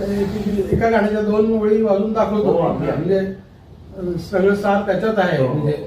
एका गाण्याच्या दोन ओळी वाजून दाखवतो हो, म्हणजे सगळं सार त्याच्यात आहे हो, हो. म्हणजे